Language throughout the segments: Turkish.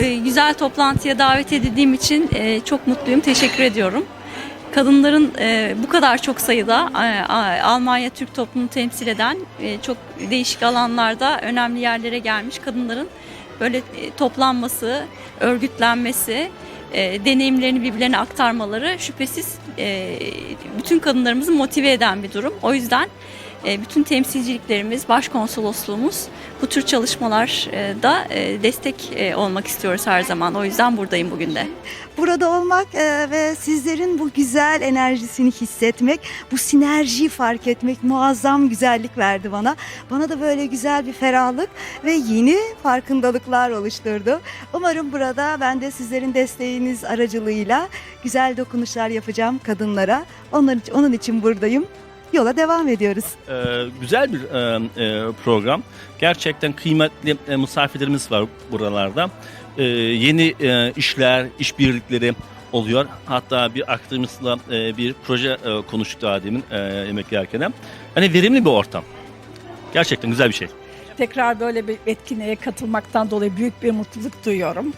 e, güzel toplantıya davet edildiğim için e, çok mutluyum. Teşekkür ediyorum. Kadınların e, bu kadar çok sayıda Almanya Türk toplumunu temsil eden çok değişik alanlarda önemli yerlere gelmiş kadınların böyle toplanması, örgütlenmesi, deneyimlerini birbirlerine aktarmaları şüphesiz bütün kadınlarımızı motive eden bir durum. O yüzden bütün temsilciliklerimiz, başkonsolosluğumuz bu tür çalışmalarda e, destek e, olmak istiyoruz her zaman. O yüzden buradayım bugün de. Burada olmak e, ve sizlerin bu güzel enerjisini hissetmek, bu sinerjiyi fark etmek muazzam güzellik verdi bana. Bana da böyle güzel bir ferahlık ve yeni farkındalıklar oluşturdu. Umarım burada ben de sizlerin desteğiniz aracılığıyla güzel dokunuşlar yapacağım kadınlara. Onlar onun için buradayım. Yola devam ediyoruz. Ee, güzel bir e, e, program. Gerçekten kıymetli e, misafirlerimiz var buralarda. Ee, yeni e, işler, işbirlikleri oluyor. Hatta bir aktörümüzle e, bir proje e, konuştuk daha demin e, yemek yerken. Hani verimli bir ortam. Gerçekten güzel bir şey. Tekrar böyle bir etkinliğe katılmaktan dolayı büyük bir mutluluk duyuyorum.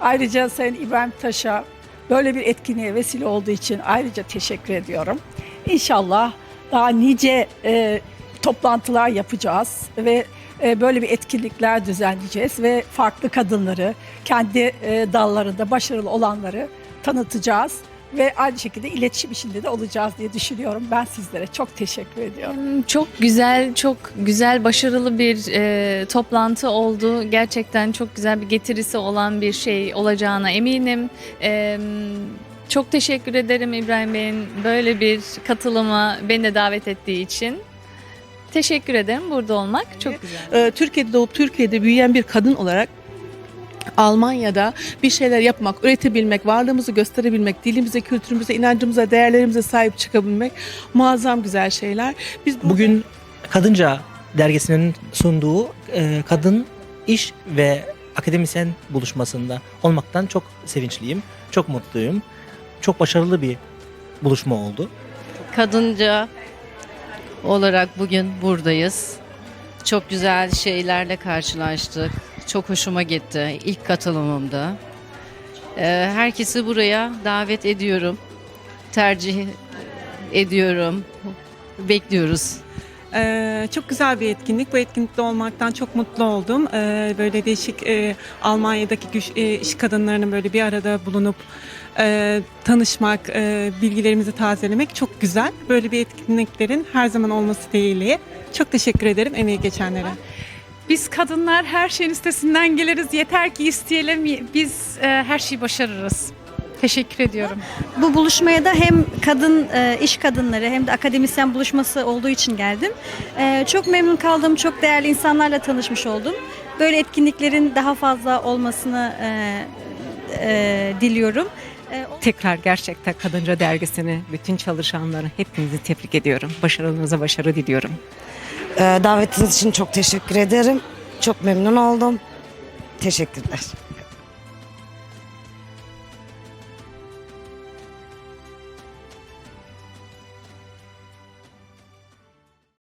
Ayrıca Sayın İbrahim Taş'a böyle bir etkinliğe vesile olduğu için ayrıca teşekkür ediyorum. İnşallah daha nice e, toplantılar yapacağız ve e, böyle bir etkinlikler düzenleyeceğiz ve farklı kadınları, kendi e, dallarında başarılı olanları tanıtacağız ve aynı şekilde iletişim içinde de olacağız diye düşünüyorum. Ben sizlere çok teşekkür ediyorum. Çok güzel, çok güzel, başarılı bir e, toplantı oldu. Gerçekten çok güzel bir getirisi olan bir şey olacağına eminim. E, çok teşekkür ederim İbrahim Bey'in böyle bir katılıma beni de davet ettiği için. Teşekkür ederim burada olmak çok güzel. Ee, Türkiye'de doğup Türkiye'de büyüyen bir kadın olarak Almanya'da bir şeyler yapmak, üretebilmek, varlığımızı gösterebilmek, dilimize, kültürümüze, inancımıza, değerlerimize sahip çıkabilmek muazzam güzel şeyler. Biz bu- Bugün Kadınca dergisinin sunduğu e, kadın iş ve akademisyen buluşmasında olmaktan çok sevinçliyim. Çok mutluyum. Çok başarılı bir buluşma oldu. kadınca olarak bugün buradayız. Çok güzel şeylerle karşılaştık. Çok hoşuma gitti ilk katılımımda. Ee, herkesi buraya davet ediyorum. Tercih ediyorum. Bekliyoruz. Ee, çok güzel bir etkinlik. Bu etkinlikte olmaktan çok mutlu oldum. Ee, böyle değişik e, Almanya'daki güç, e, iş kadınlarının böyle bir arada bulunup e, tanışmak, e, bilgilerimizi tazelemek çok güzel. Böyle bir etkinliklerin her zaman olması dileğiyle. Çok teşekkür ederim emeği geçenlere. Biz kadınlar her şeyin üstesinden geliriz. Yeter ki isteyelim. Biz e, her şeyi başarırız. Teşekkür ediyorum. Bu buluşmaya da hem kadın e, iş kadınları hem de akademisyen buluşması olduğu için geldim. E, çok memnun kaldım. Çok değerli insanlarla tanışmış oldum. Böyle etkinliklerin daha fazla olmasını e, diliyorum. Tekrar gerçekten Kadınca Dergisi'ni, bütün çalışanları hepinizi tebrik ediyorum. Başarınıza başarı diliyorum. davetiniz için çok teşekkür ederim. Çok memnun oldum. Teşekkürler.